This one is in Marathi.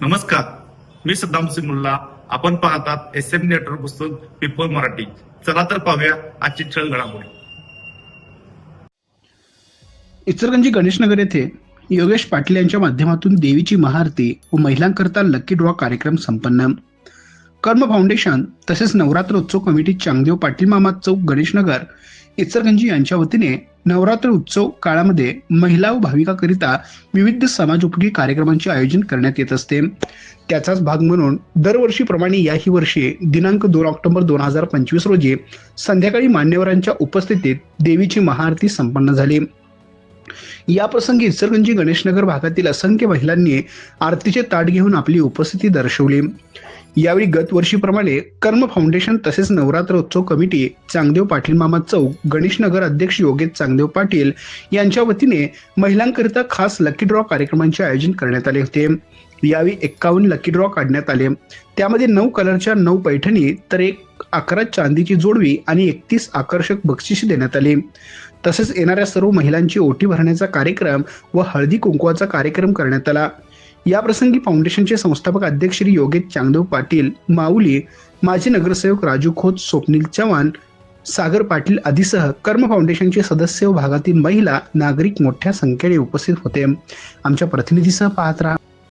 नमस्कार. मी सद्दाम सिंग मुल्ला आपण पाहतात एस एम नेटवर्क पुस्तक पीपल मराठी. चला तर पाहूया आजची छळ घडामोडी. इचलकरंजी गणेशनगर येथे योगेश पाटील यांच्या माध्यमातून देवीची महाआरती व महिलांकरता लक्की ड्रॉ कार्यक्रम संपन्न. कर्म फाउंडेशन तसेच नवरात्र उत्सव कमिटी चांगदेव पाटील मामा चौक गणेशनगर इचलकरंजी यांच्या वतीने नवरात्र उत्सव काळामध्ये महिला व भाविकाकरिता विविध समाजोपयोगी कार्यक्रमांचे आयोजन करण्यात येत असते. त्याचाच भाग म्हणून दरवर्षीप्रमाणे याही वर्षी दिनांक दोन ऑक्टोबर दोन हजार पंचवीस रोजी संध्याकाळी मान्यवरांच्या उपस्थितीत देवीची महाआरती संपन्न झाली. या प्रसंगी इचलकरंजी गणेशनगर भागातील असंख्य महिलांनी आरतीचे ताट घेऊन आपली उपस्थिती दर्शवली. यावेळी गतवर्षीप्रमाणे कर्म फाउंडेशन तसेच नवरात्र उत्सव कमिटी चांगदेव पाटील मामा चौक गणेशनगर अध्यक्ष योगेश चांगदेव पाटील यांच्या वतीने महिलांकरिता खास लकी ड्रॉ कार्यक्रमांचे आयोजन करण्यात आले होते. यावेळी एक्कावन्न लकी ड्रॉ काढण्यात आले. त्यामध्ये नऊ कलरच्या नऊ पैठणी तर एक अकरा चांदीची जोडवी आणि एकतीस आकर्षक बक्षीस देण्यात आली. तसेच येणाऱ्या सर्व महिलांची ओटी भरण्याचा कार्यक्रम व हळदी कुंकवाचा कार्यक्रम करण्यात आला. या प्रसंगी फाउंडेशनचे संस्थापक अध्यक्ष श्री योगेश चांगदेव पाटील माऊली माजी नगरसेवक राजू खोत स्वप्नील चव्हाण सागर पाटील आदीसह कर्म फाउंडेशनचे सदस्य व भागातील महिला नागरिक मोठ्या संख्येने उपस्थित होते. आमच्या प्रतिनिधीसह पाहत राहा.